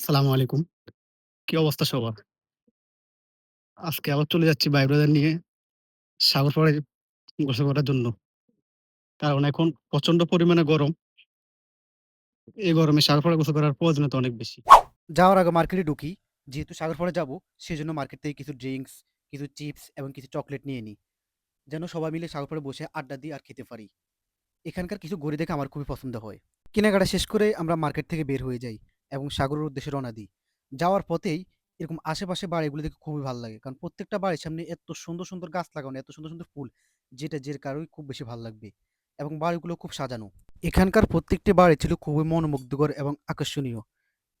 আসসালামু আলাইকুম। কি অবস্থা সবার? আজকে আবার চলে যাচ্ছি ভাই নিয়ে সাগর পাড়ে গোসল করার জন্য। কারণ এখন প্রচণ্ড পরিমাণে গরম। এই গরমে সাগর পাড়ে গোসল করার প্রয়োজনীয়তা অনেক বেশি। যাওয়ার আগে মার্কেটে ঢুকি। যেহেতু সাগর পাড়ে যাব, সেজন্য মার্কেট থেকে কিছু ড্রিংকস, কিছু চিপস এবং কিছু চকলেট নিয়ে নিই। যেন সবাই মিলে সাগর পাড়ে বসে আড্ডা দিই আর খেতে পারি। এখানকার কিছু ঘড়ি দেখে আমার খুবই পছন্দ হয়। কেনাকাটা শেষ করে আমরা মার্কেট থেকে বের হয়ে যাই এবং সাগরের উদ্দেশ্যে রওনা দিই। যাওয়ার পথেই এরকম আশেপাশে বাড়িগুলো দেখে খুবই ভালো লাগে। কারণ প্রত্যেকটা বাড়ির সামনে এত সুন্দর, সুন্দর গাছ লাগানো, এত সুন্দর, সুন্দর ফুল যেটা যে কারোই খুব বেশি ভালো লাগবে এবং বাড়িগুলো খুব সাজানো। এখানকার প্রত্যেকটি বাড়ি ছিল খুবই মনোমুগ্ধকর এবং আকর্ষণীয়।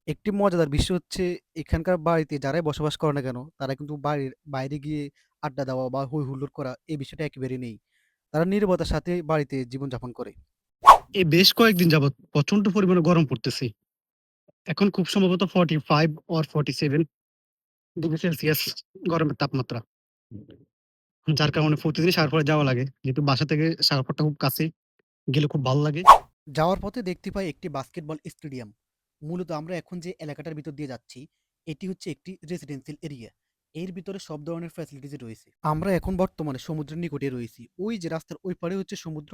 একটি মজাদার বিষয় হচ্ছে এখানকার বাড়িতে যারাই বসবাস করে না কেন, তারা কিন্তু বাড়ির বাইরে গিয়ে আড্ডা দেওয়া বা হৈ হুল্লোড় করা এই বিষয়টা একেবারেই নেই। তারা নীরবতার সাথে বাড়িতে জীবনযাপন করে। এই বেশ কয়েকদিন যাবৎ প্রচণ্ড পরিমাণে গরম পড়তেছে। এখন খুব সম্ভবত 45 or 47 ডিগ্রি সেলসিয়াস গরমের তাপমাত্রা। যার কারণে প্রতিদিনই সাগর পাড়ে যাওয়া লাগে। যেহেতু বাসা থেকে সাগর খুব কাছে। গেলে খুব ভালো লাগে। যাওয়ার পথে দেখতে পাই একটি বাস্কেটবল স্টেডিয়াম। মূলত আমরা এখন যে এলাকাটার ভিতর দিয়ে যাচ্ছি, এটি হচ্ছে একটি রেসিডেন্সিয়াল এরিয়া। এর ভিতরে সব ধরনের ফ্যাসিলিটিস রয়েছে। আমরা এখন বর্তমানে সমুদ্রের নিকটে রয়েছি। ওই যে রাস্তার ওই পারে হচ্ছে সমুদ্র,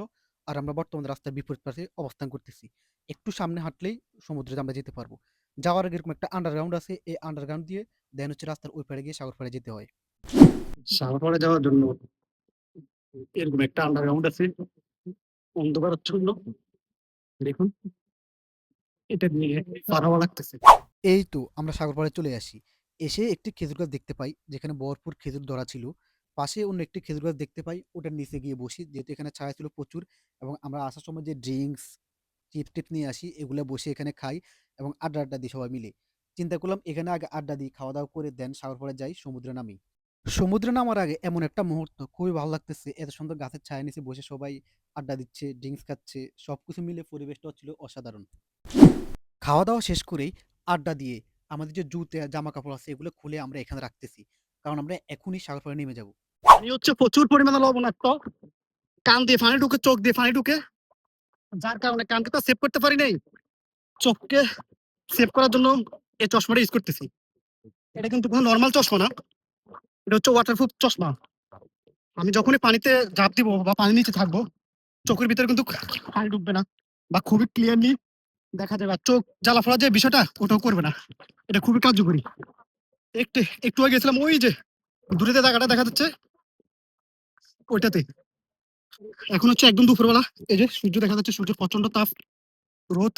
আর আমরা বর্তমানে রাস্তার বিপরীত পাশে অবস্থান করতেছি। একটু সামনে হাঁটলেই সমুদ্রে আমরা যেতে পারব। যাওয়ার আগে এরকম একটা আন্ডারগ্রাউন্ড আছে। এই আন্ডারগ্রাউন্ড দিয়ে দেন হচ্ছে রাস্তার ওই পারে গিয়ে সাগর পাড়ে যেতে হয়। সাগর পাড়ে যাওয়ার জন্য এরকম একটা আন্ডারগ্রাউন্ড আছে। অন্ধকারাচ্ছন্ন। দেখুন। এটা নিয়ে পা দেওয়া লাগতেছে। এই তো আমরা সাগর পাড়ে চলে আসি। এসে একটি খেজুর গাছ দেখতে পাই, যেখানে ভরপুর খেজুর ধরা ছিল। পাশে অন্য একটি খেজুর গাছ দেখতে পাই, ওটার নিচে গিয়ে বসি। যেহেতু এখানে ছায়া ছিল প্রচুর এবং আমরা আসার সময় যে ড্রিঙ্কস চিপস-টিপস নিয়ে আসি, এগুলো বসে এখানে খাই এবং আড্ডা-টাড্ডা দিই সবাই মিলে। চিন্তা করলাম এখানে আগে আড্ডা দিই, খাওয়া-দাওয়া করে দেন সাগর পাড়ে যাই, সমুদ্রে নামি। সমুদ্রে নামার আগে এমন একটা মুহূর্ত খুবই ভালো লাগতেছে। এত সুন্দর গাছের ছায়া নিচে বসে সবাই আড্ডা দিচ্ছে, ড্রিঙ্কস খাচ্ছে। সবকিছু মিলে পরিবেশটাও ছিল অসাধারণ। খাওয়া-দাওয়া শেষ করেই আড্ডা দিয়ে আমাদের যে জুতে জামা-কাপড় আছে এগুলো খুলে আমরা এখানে রাখতেছি। কারণ আমরা এখনই সাগর পাড়ে নেমে যাব। পানি হচ্ছে প্রচুর পরিমাণে লবণাক্ত। কান দিয়ে পানি ঢুকে, চোখ দিয়ে পানি ঢুকে। যার কারণে কানকে তো সেভ করতে পারি নাই। চোখকে সেভ করার জন্য এই চশমাটা ইউজ করতেছি। এটা কিন্তু কোনো নরমাল চশমা না। এটা হচ্ছে ওয়াটারপ্রুফ চশমা। আমি যখনই পানিতে ঝাঁপ দিব বা পানির নিচে থাকব, চোখের ভিতরে কিন্তু পানি ঢুকবে না বা খুবই ক্লিয়ারলি দেখা যাবে। চোখ জ্বালা ফলা যে বিষয়টা ওটাও করবে না। এটা খুবই কার্যকরী। একটু একটু আগে গেছিলাম ওই যে দূরে যে জায়গাটা দেখা যাচ্ছে ওইটাতে। এখন হচ্ছে একদম দুপুরবেলা। এই যে সূর্য দেখা যাচ্ছে, সূর্যের প্রচণ্ড তাপ, রোদ।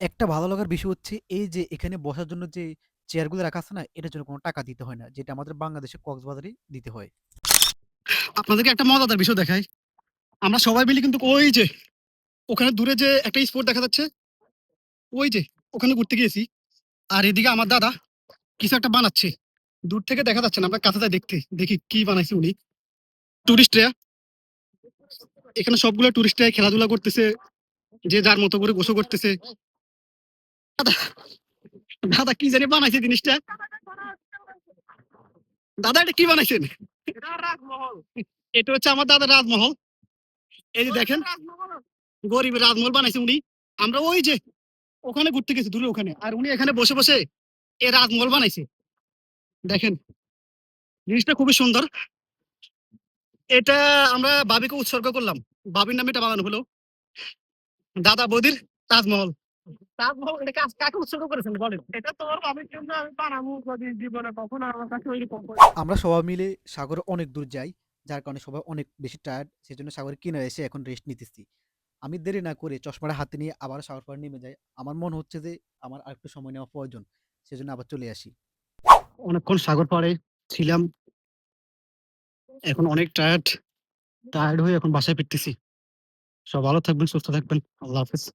একটা ভালো লাগার বিষয় হচ্ছে এই যে এখানে বসার জন্য যে চেয়ারগুলো রাখা আছে না, এটার জন্য কোনো টাকা দিতে হয় না। যেটা আমাদের বাংলাদেশে কক্সবাজারে দিতে হয়। আপনাদেরকে একটা মজাদার বিষয় দেখাই। আমরা সবাই মিলে কিন্তু ওই যে ওখানে দূরে যে একটা স্পট দেখা যাচ্ছে, ওই যে ওখানে ঘুরতে গিয়েছি। আর এদিকে আমার দাদা কিছু একটা বানাচ্ছে। দূর থেকে দেখা যাচ্ছে না। আমরা কাছে যাই দেখতে। দেখি কি বানাইছে উনি। টুরিস্টরা এখানে সবগুলো টুরিস্টরা খেলাধুলা করতেছে। যে যার মতো করে গোসল করতেছে। দাদা, দাদা কি জানি বানাইছে জিনিসটা? দাদা এটা কি বানাইছেন? এটা হচ্ছে আমার দাদা রাজমহল। এই যে দেখেন। গরিবের রাজমহল বানাইছে উনি। আমরা ওই যে ওখানে ঘুরতে গেছি দূরে ওখানে। আর উনি এখানে বসে, বসে এই রাজমহল বানাইছে। দেখেন। জিনিসটা খুবই সুন্দর। এটা আমরা বাবিকে উৎসর্গ করলাম। ভাবির নামে এটা বানানো হলো। দাদা বৌদির তাজমহল। তাজমহল এটা কাকে উৎসর্গ করেছেন বলেন? এটা তোমার ভাবির জন্য আমি বানাবো জীবনে কখনো আমার কাছে ওইরকম আমরা সবাই মিলে সাগরে অনেক দূর যাই। যার কারণে সবাই অনেক বেশি টায়ার্ড। সেজন্য সাগরের কিনারে এসে এখন রেস্ট নিতেছি। আমি দেরি না করে চশমাটা হাতে নিয়ে আবার সাগর পাড়ে নেমে যাই। আমার মনে হচ্ছে যে আমার আরেকটু সময় নেওয়া প্রয়োজন। সেজন্য আবার চলে আসি। অনেকক্ষণ সাগর পাড়ে ছিলাম। এখন অনেক টায়ার্ড। টায়ার্ড হয়ে এখন বাসায় ফিরতেছি। সব ভালো থাকবেন, সুস্থ থাকবেন। আল্লাহ হাফেজ।